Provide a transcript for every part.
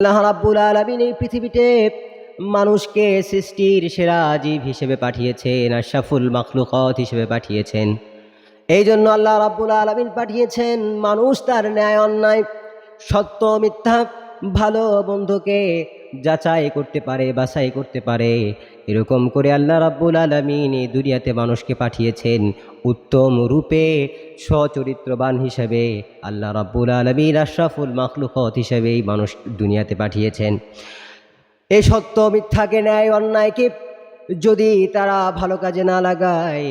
আল্লাহ রাব্বুল আলামিন এই পৃথিবীতে মানুষকে সৃষ্টির সেরা জীব হিসেবে পাঠিয়েছেন আশরাফুল মাখলুকত হিসেবে পাঠিয়েছেন। এই জন্য আল্লাহ রাব্বুল আলমিন পাঠিয়েছেন, মানুষ তার ন্যায় অন্যায়, সত্য মিথ্যা, ভালো বন্ধুকে যাচাই করতে পারে, বাছাই করতে পারে। এরকম করে আল্লাহ রাব্বুল আলামিন এই দুনিয়াতে মানুষকে পাঠিয়েছেন উত্তম রূপে, সচরিত্রবান হিসেবে। আল্লাহ রাব্বুল আলমীর আশরাফুল মাখলুকত হিসেবে এই মানুষ দুনিয়াতে পাঠিয়েছেন। এই সত্য মিথ্যাকে ন্যায় অন্যায়কে যদি তারা ভালো কাজে না লাগায়,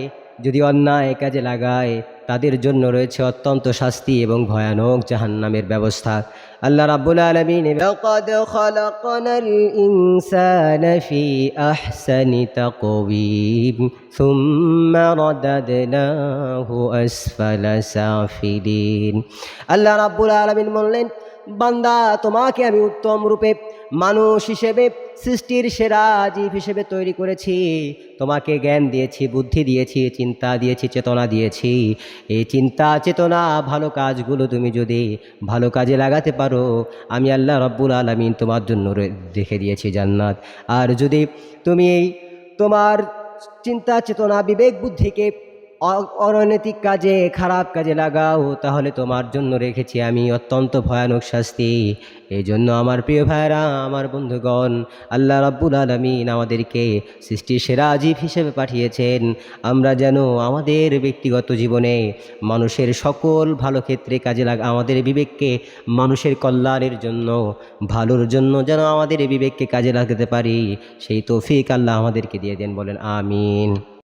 যদি অন্যায় কাজে লাগায়, তাদের জন্য রয়েছে অত্যন্ত শাস্তি এবং ভয়ানক জাহান্নামের ব্যবস্থা। আল্লাহ রাব্বুল আলামিন লাকাদ খালাকনাল ইনসানা ফি আহসানি তাকওয়িম সুম্মা রাদাদনাহু আসফালা সাফিলিন আল্লাহ রাব্বুল আলামিন বললেন বান্দা, তোমাকে আমি উত্তম রূপে মানুষ হিসেবে, সৃষ্টির সেরা জীব হিসেবে তৈরি করেছি। তোমাকে জ্ঞান দিয়েছি, বুদ্ধি দিয়েছি, চিন্তা দিয়েছি, চেতনা দিয়েছি। এই চিন্তা, চেতনা, ভালো কাজগুলো তুমি যদি ভালো কাজে লাগাতে পারো, আমি আল্লাহ রব্বুল আলমিন তোমার জন্য রেখে দিয়েছি জান্নাত। আর যদি তুমি তোমার চিন্তা, চেতনা, বিবেক, বুদ্ধিকে অনৈতিক কাজে, খারাপ কাজে লাগাও, তাহলে তোমার জন্য রেখেছি আমি অত্যন্ত ভয়ানক শাস্তি। এই জন্য আমার প্রিয় ভাইরা আমার বন্ধুগণ, আল্লাহ রাব্বুল আলমিন আমাদেরকে সৃষ্টির সেরা আজীব হিসেবে পাঠিয়েছেন। আমরা যেন আমাদের ব্যক্তিগত জীবনে মানুষের সকল ভালো ক্ষেত্রে কাজে লাগা আমাদের বিবেককে মানুষের কল্যাণের জন্য, ভালোর জন্য যেন আমাদের বিবেককে কাজে লাগাতে পারি, সেই তৌফিক আল্লাহ আমাদেরকে দিয়ে দেন, বলেন আমিন।